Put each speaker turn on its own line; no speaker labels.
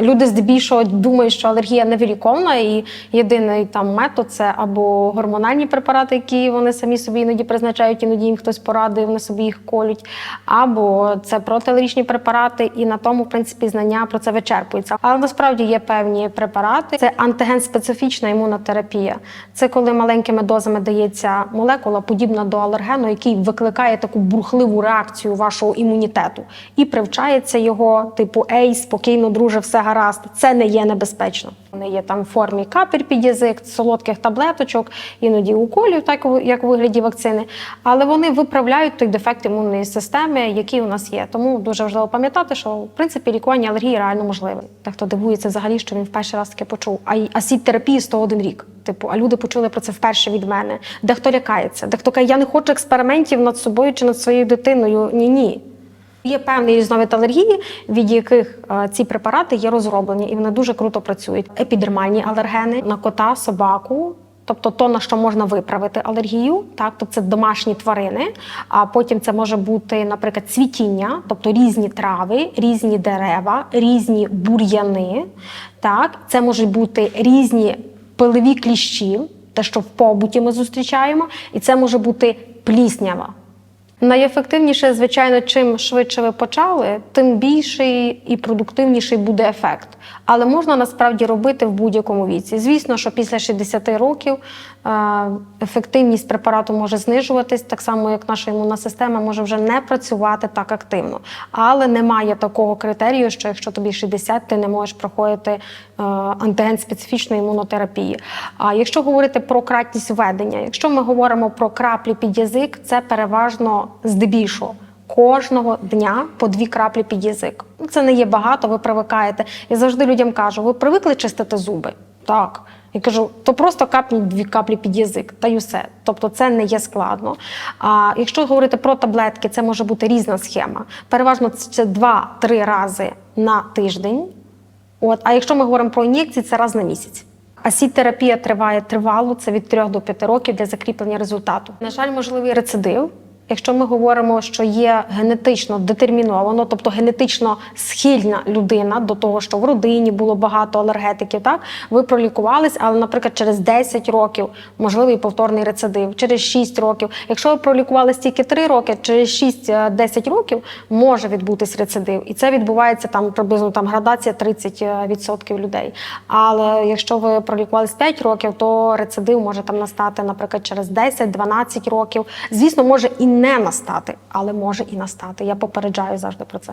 Люди здебільшого думають, що алергія невиліковна, і єдиний там метод це або гормональні препарати, які вони самі собі іноді призначають, іноді їм хтось порадує, вони собі їх колють, або це протиалергічні препарати, і на тому, в принципі, знання про це вичерпуються. Але насправді є певні препарати. Це антиген-специфічна імунотерапія. Це коли маленькими дозами дається молекула, подібна до алергену, який викликає таку бурхливу реакцію вашого імунітету і привчається його, типу Ей, спокійно, друже, все гаразд. Це не є небезпечно. Вони є там в формі капель під язик, солодких таблеточок, іноді уколів, так як у вигляді вакцини. Але вони виправляють той дефект імунної системи, який у нас є. Тому дуже важливо пам'ятати, що в принципі лікування алергії реально можливе. Дехто дивується взагалі, що він в перший раз таке почув. А а сіть терапії 101 рік. Типу, а люди почули про це вперше від мене. Дехто лякається, дехто каже, я не хочу експериментів над собою чи над своєю дитиною. Ні, ні. Є певні різновид алергії, від яких е, ці препарати є розроблені, і вони дуже круто працюють. Епідермальні алергени на кота, собаку. Тобто то, на що можна виправити алергію, так тобто це домашні тварини. А потім це може бути, наприклад, цвітіння, тобто різні трави, різні дерева, різні бур'яни. Так, це можуть бути різні пилові кліщі, те, що в побуті ми зустрічаємо, і це може бути пліснява. Найефективніше, звичайно, чим швидше ви почали, тим більший і продуктивніший буде ефект. Але можна насправді робити в будь-якому віці. Звісно, що після 60 років е, ефективність препарату може знижуватись, так само як наша імунна система може вже не працювати так активно. Але немає такого критерію, що якщо тобі 60, ти не можеш проходити е, антиген-специфічної імунотерапії. А якщо говорити про кратність введення, якщо ми говоримо про краплі під язик, це переважно здебільшого. Кожного дня по дві краплі під язик. Це не є багато, ви привикаєте. Я завжди людям кажу: ви привикли чистити зуби? Так. Я кажу, то просто капніть дві каплі під язик, та й усе. Тобто це не є складно. А якщо говорити про таблетки, це може бути різна схема. Переважно це 2-3 рази на тиждень. От, а якщо ми говоримо про ін'єкції, це раз на місяць. А сіть-терапія триває тривало, це від 3 до 5 років для закріплення результату. На жаль, можливий рецидив. Якщо ми говоримо, що є генетично детерміновано, тобто генетично схильна людина до того, що в родині було багато алергетиків, так ви пролікувались, але, наприклад, через 10 років можливий повторний рецидив, через 6 років. Якщо ви пролікувались тільки 3 роки, через 6-10 років може відбутись рецидив, і це відбувається там приблизно там градація 30% людей. Але якщо ви пролікувались 5 років, то рецидив може там настати, наприклад, через 10-12 років. Звісно, може і не настати, але може і настати. Я попереджаю завжди про це.